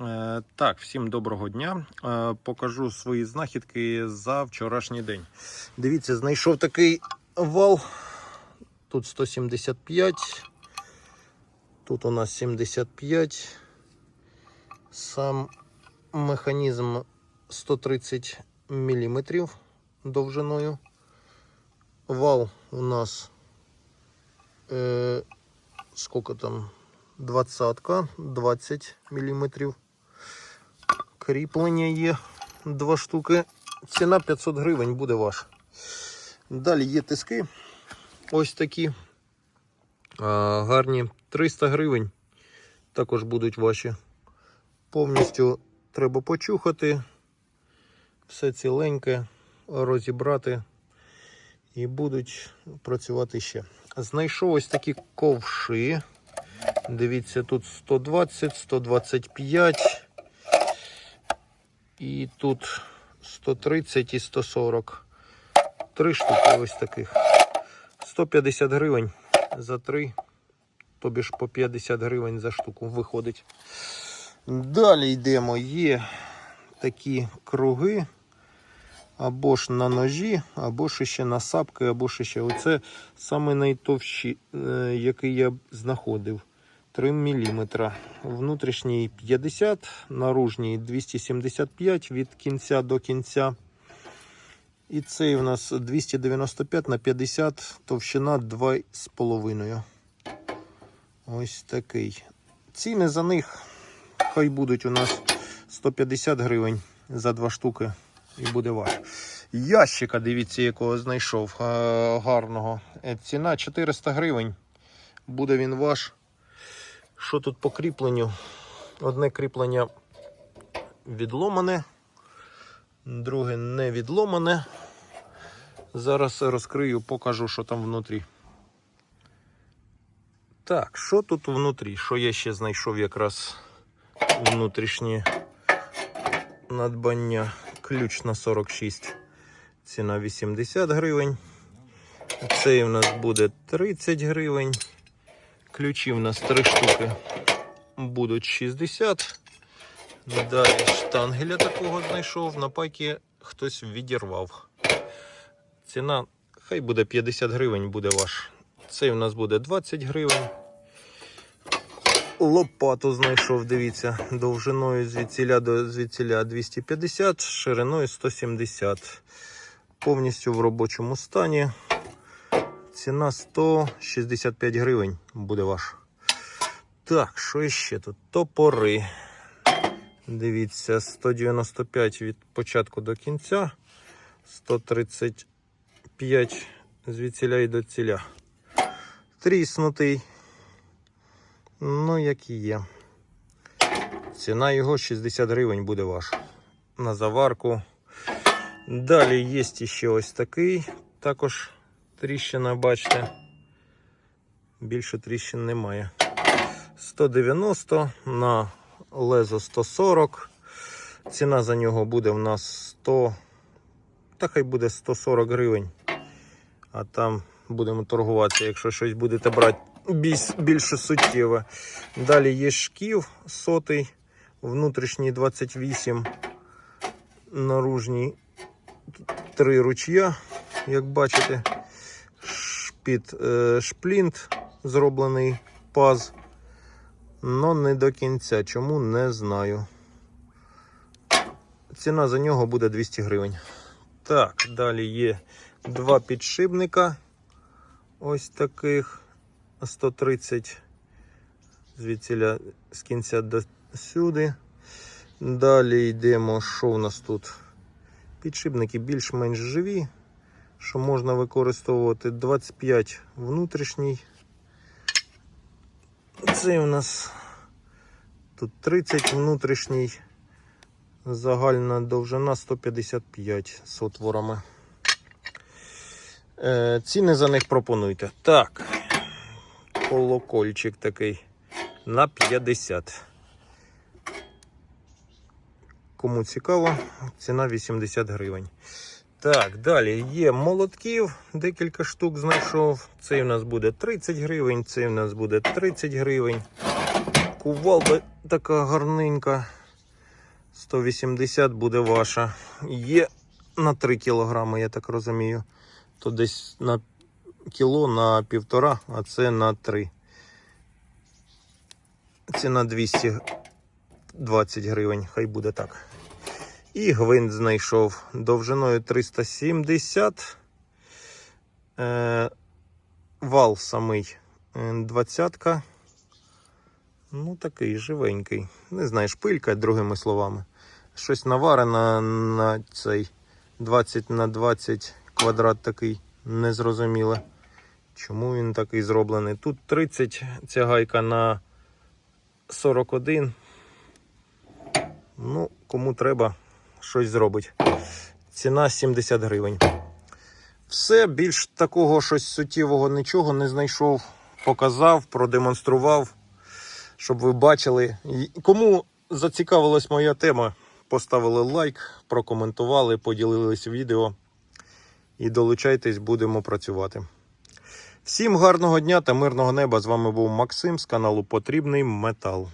Е, Так, всім доброго дня. Е, Покажу свої знахідки за вчорашній день. Дивіться, знайшов такий вал. Тут 175. Тут у нас 75. Сам механізм 130 мм довжиною. Вал у нас е, сколько там? Двадцатка, 20 мм. Кріплення є два штуки. Ціна 500 гривень буде ваша. Далі є тиски. Ось такі. А, гарні 300 гривень. Також будуть ваші. Повністю треба почухати. Все ціленьке, розібрати. І будуть працювати ще. Знайшов ось такі ковши. Дивіться, тут 120, 125. І тут 130 і 140. Три штуки ось таких. 150 гривень за три. Тобі ж по 50 гривень за штуку виходить. Далі йдемо. Є такі круги. Або ж на ножі, або ж ще на сапки, або ще. Оце саме е, який я знаходив. 3 мм. Внутрішній 50, наружній 275 від кінця до кінця. І цей у нас 295 на 50, товщина 2,5. Ось такий. Ціни за них хай будуть у нас 150 гривень за два штуки. І буде ваш. Ящика, дивіться, якого знайшов е, гарного. Е, Ціна 400 гривень. Буде він ваш. Що тут по кріпленню? Одне кріплення відломане, друге не відломане. Зараз розкрию, покажу, що там внутрі. Так, що тут внутрі? Що я ще знайшов якраз внутрішнє надбання? Ключ на 46. Ціна 80 гривень. Цей у нас буде 30 гривень. Ключі у нас 3 штуки будуть 60. Далі штангеля такого знайшов. На пайки хтось відірвав. Ціна хай буде 50 гривень, буде ваш. Цей у нас буде 20 гривень. Лопату знайшов, дивіться, довжиною звідціля до звідціля 250, шириною 170. Повністю в робочому стані. Ціна 165 гривень буде ваш. Так, що ще тут? Топори. Дивіться, 195 від початку до кінця, 135 звідціля і до ціля. Тріснутий. Ну, як і є. Ціна його 60 гривень буде ваша. На заварку. Далі є ще ось такий. Також тріщина, бачите. Більше тріщин немає. 190 на лезо 140. Ціна за нього буде в нас 100. Та хай буде 140 гривень. А там будемо торгуватися, якщо щось будете брати більше суттєве. Далі є шків сотий, внутрішній 28, наружній 3 ручя, як бачите, під е, шплінт зроблений паз. Но не до кінця. Чому не знаю. Ціна за нього буде 200 гривень. Так, далі є два підшипника. Ось таких 130 звідсіля з кінця до сюди. Далі йдемо, що у нас тут? Підшипники більш-менш живі, що можна використовувати 25 внутрішній. Це у нас тут 30 внутрішній, загальна довжина 155 з отворами. Е, ціни за них пропонуйте. Так, колокольчик такий на 50. Кому цікаво, ціна 80 гривень. Так, далі є молотків, декілька штук знайшов. Цей у нас буде 30 гривень, цей у нас буде 30 гривень. Кувалда така гарненька. 180 буде ваша. Є на 3 кілограми, я так розумію. То десь на кіло на півтора, а це на 3. Ціна 220 гривень, хай буде так. І гвинт знайшов довжиною 370. Е, вал самий е, двадцятка. Ну, такий живенький. Не знаю, шпилька, другими словами. Щось наварено на цей 20 на 20 квадрат такий незрозуміле. Чому він такий зроблений? Тут 30 ця гайка на 41. Ну, кому треба, щось зробить. Ціна 70 гривень. Все, більш такого щось суттєвого нічого не знайшов. Показав, продемонстрував, щоб ви бачили. Кому зацікавилась моя тема, поставили лайк, прокоментували, поділились відео. І долучайтесь, будемо працювати. Всім гарного дня та мирного неба. З вами був Максим з каналу Потрібний Метал.